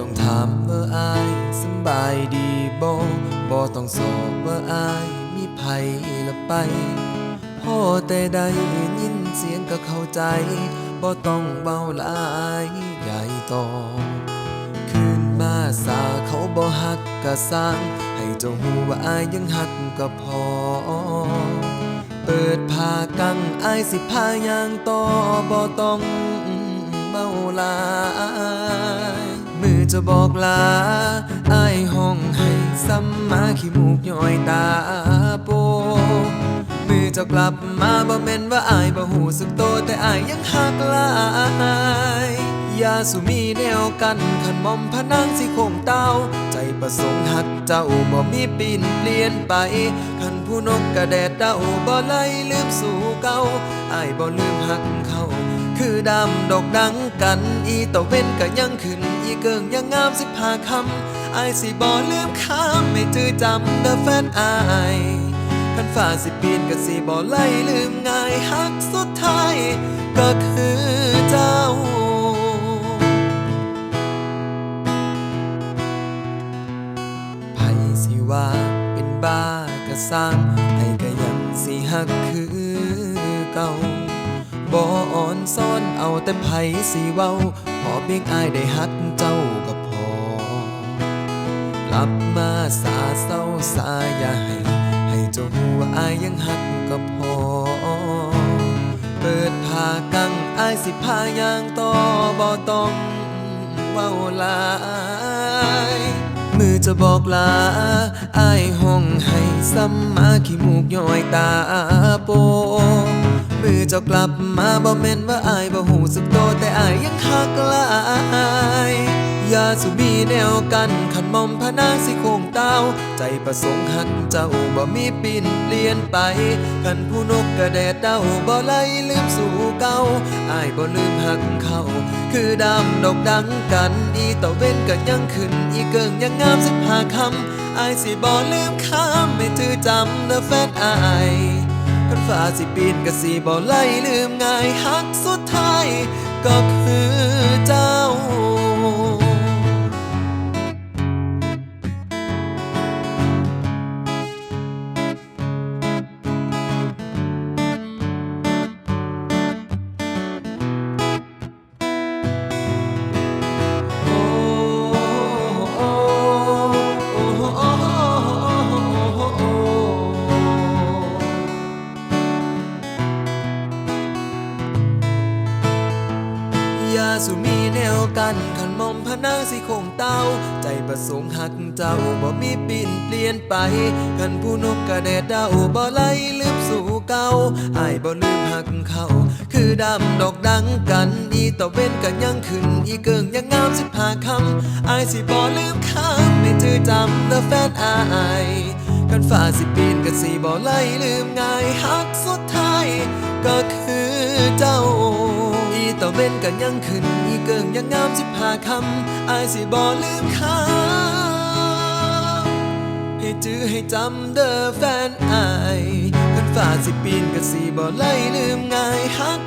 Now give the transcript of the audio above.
ต้องถามว่าอายสบายดีบ่บ่ต้องสอบว่าอายมีไผละไปพ่อแต่ได้ยินเสียงก็เข้าใจบ่ต้องเบาหลายใหญ่ต่อคืนมาสาเขาบ่ฮักก็สร้าง ให้เจ้าหูว่าอายยังฮักก็พอ เปิดผ้ากังอายสิพายางต่อบ่ต้องเบาหลาย จะบอกลาอายห้องให้ซ้ำมาขี้มูกย้อยตาโป มือจ้ากลับมาบ่แม่นว่าอายบ่หูสึกโตแต่อายยังหักลายยาสุมีแนวกันขันมอมพนังสิคงเต้า ใจประสงค์หักเจ้าบ่มีปีนเปลี่ยนไปขันผู้นกกระแดดเต้าบ่ไล่ลืมสู่เก่าอายบ่ลืมหักเขาคือดำดอกดังกันอีตะเว้นก็ยังขึ้น อีเกิงยังงามสิบหาคำอายสิบ่ลืมคำไม่จือจำเด้อแฟนอายคันฝ่าสิปีนก็สิบ่ไล่ลืมง่ายฮักสุดท้ายก็คือเจ้าไผสิว่าเป็นบ้ากะสร้างให้ก็ยังสิฮักคือเก่า บ่อ่อนซ้อนเอาแต่ไผสิเว้า พอเพียงอายได้ฮักเจ้าก็พอ กลับมาสาเศร้าสาอย่าให้ ให้เจ้าหูว่าอายยังหักก็พอ เปิดผ้ากังอายสิพายางต่อบ่ต้องเว้าลายมือจะบอกลาอายห้องให้ซ้ำมาขี้มูกย้อยตาโปือเจ้ากลับมาบ่แม่นว่าอายบ่หูสึกโตแต่อายยังหักหลายอย่าสุมีแนวกันขันมอมพนางสิโคงเต้า ใจประสงค์หักเจ้าบ่มีปิ่นเปลี่ยนไป กันผู้นกกระแดดเต้าบ่ไล่ลืมสู่เก่าอายบ่ลืมหักเขาคือดำดอกดังกัน อีตะเว้นก็ยังขึ้น อีเกิงยังงามสิบหาคำอายสิบ่ลืมคำไม่ถือจำเด้อแฟนอาย คันฟ้าสิปีนก็สิบ่ไล่ลืมง่ายฮักสุดท้ายก็คือ กันขันหมอมพะนางสิคงเต้า ใจประสงค์หักเจ้าบ่มีปิ่นเปลี่ยนไปขันผู้นกกระแดดเดาบ่ไล่ลืมสู่เก่าอายบ่ลืมหักเขาคือดำดอกดังกันอีตะเว้นก็ยังขึ้น อีเกิงยังงามสิบหาคำอายสิบ่ลืมคำไม่จือจำเด้อแฟนอายคันฟ้าสิปีนก็สิบ่ไล่ลืมง่ายหักสุดท้ายก็คือ ว้นก็ยังขึ้น อีเกิงยังงามสิบหาคำอายสิบ่ลืมคำให้จื้อให้จำเด้อแฟนอายคันฝ่าสิปีนก็สิบ่ไล่ลืมง่ายหัก